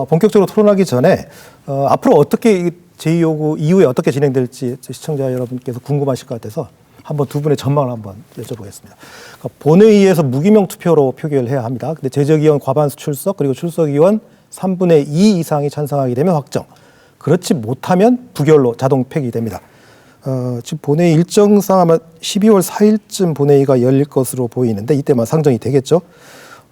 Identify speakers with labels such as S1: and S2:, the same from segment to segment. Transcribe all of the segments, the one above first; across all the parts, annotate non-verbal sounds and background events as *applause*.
S1: 어, 본격적으로 토론하기 전에 어, 앞으로 어떻게 이 제2요구 이후에 어떻게 진행될지 시청자 여러분께서 궁금하실 것 같아서 한번 두 분의 전망을 한번 여쭤보겠습니다. 그러니까 본회의에서 무기명 투표로 표결 해야 합니다. 근데 제적위원 과반수 출석 그리고 출석위원 3분의 2 이상이 찬성하게 되면 확정. 그렇지 못하면 부결로 자동 폐기됩니다. 어, 지금 본회의 일정상 아마 12월 4일쯤 본회의가 열릴 것으로 보이는데 이때만 상정이 되겠죠.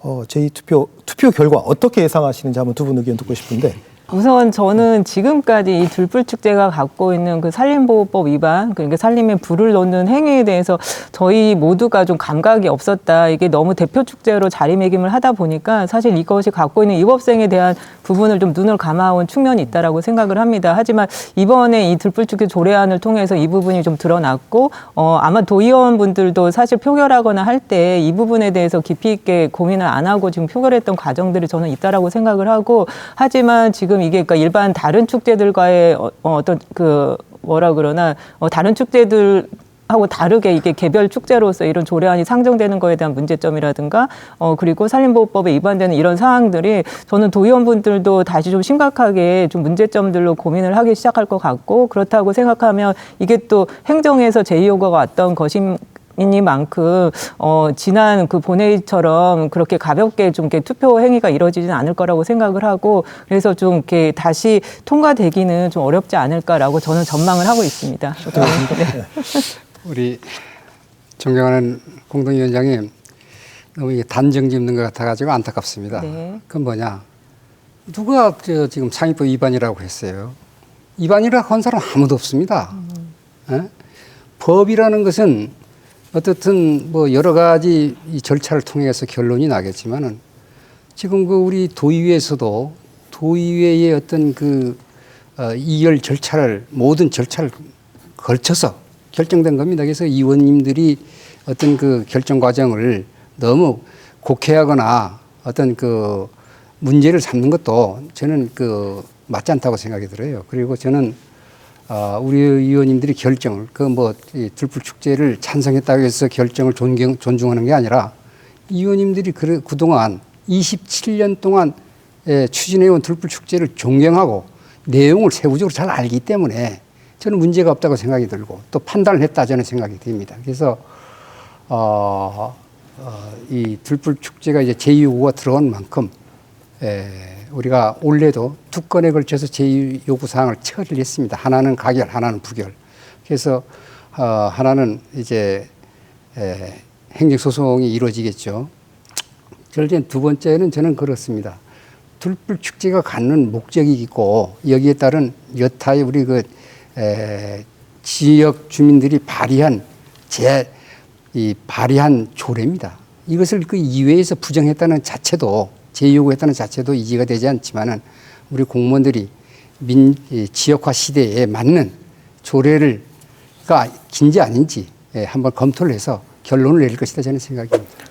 S1: 어, 제2 투표 투표 결과 어떻게 예상하시는지 한번 두 분 의견 듣고 싶은데
S2: 우선 저는 지금까지 이 들불축제가 갖고 있는 그 산림보호법 위반, 그러니까 산림에 불을 넣는 행위에 대해서 저희 모두가 좀 감각이 없었다. 이게 너무 대표 축제로 자리매김을 하다 보니까 사실 이것이 갖고 있는 입법생에 대한 부분을 좀 눈을 감아온 측면이 있다라고 생각을 합니다. 하지만 이번에 이 들불축제 조례안을 통해서 이 부분이 좀 드러났고, 어, 아마 도의원분들도 사실 표결하거나 할 때 이 부분에 대해서 깊이 있게 고민을 안 하고 지금 표결했던 과정들이 저는 있다라고 생각을 하고, 하지만 지금 이게 그러니까 일반 다른 축제들과의 어, 어떤 그 뭐라 그러나 어, 다른 축제들 하고 다르게 이게 개별 축제로서 이런 조례안이 상정되는 거에 대한 문제점이라든가 어 그리고 산림보호법에 위반되는 이런 사항들이 저는 도의원분들도 다시 좀 심각하게 좀 문제점들로 고민을 하기 시작할 것 같고 그렇다고 생각하면 이게 또 행정에서 제의 요구가 왔던 것임 이니만큼 어 지난 그 본회의처럼 그렇게 가볍게 좀 이렇게 투표 행위가 이루어지지는 않을 거라고 생각을 하고 그래서 좀 이렇게 다시 통과되기는 좀 어렵지 않을까라고 저는 전망을 하고 있습니다. 네. *laughs*
S3: 우리 존경하는 공동위원장님 너무 이게 단정 짓는 것 같아가지고 안타깝습니다.
S2: 네.
S3: 그건 뭐냐? 누가 저 지금 상위법 위반이라고 했어요? 위반이라고 한 사람 아무도 없습니다. 예? 법이라는 것은 어떻든 뭐 여러 가지 이 절차를 통해서 결론이 나겠지만은 지금 그 우리 도의회에서도 도의회의 어떤 그 어, 이열 절차를 모든 절차를 걸쳐서 결정된 겁니다. 그래서 의원님들이 어떤 그 결정 과정을 너무 곡해하거나 어떤 그 문제를 삼는 것도 저는 그 맞지 않다고 생각이 들어요. 그리고 저는 어, 우리 의원님들이 결정을 그뭐 들풀 축제를 찬성했다고 해서 결정을 존경, 존중하는 게 아니라 의원님들이 그, 그동안 27년 동안 예, 추진해온 들풀 축제를 존경하고 내용을 세부적으로 잘 알기 때문에 저는 문제가 없다고 생각이 들고 또 판단을 했다 저는 생각이 됩니다. 그래서 어, 어, 이 들풀 축제가 이제 제2요구가 들어온 만큼 에, 우리가 올해도 두 건에 걸쳐서 제2요구 사항을 처리를 했습니다. 하나는 가결, 하나는 부결. 그래서 어, 하나는 이제 에, 행정소송이 이루어지겠죠. 절대 두 번째는 저는 그렇습니다. 들불 축제가 갖는 목적이 있고 여기에 따른 여타의 우리 그 에, 지역 주민들이 발의한 제 이 발의한 조례입니다. 이것을 그 이외에서 부정했다는 자체도 제요구했다는 자체도 이해가 되지 않지만은 우리 공무원들이 민이 지역화 시대에 맞는 조례를가 긴지 아닌지 예, 한번 검토를 해서 결론을 내릴 것이다 저는 생각입니다.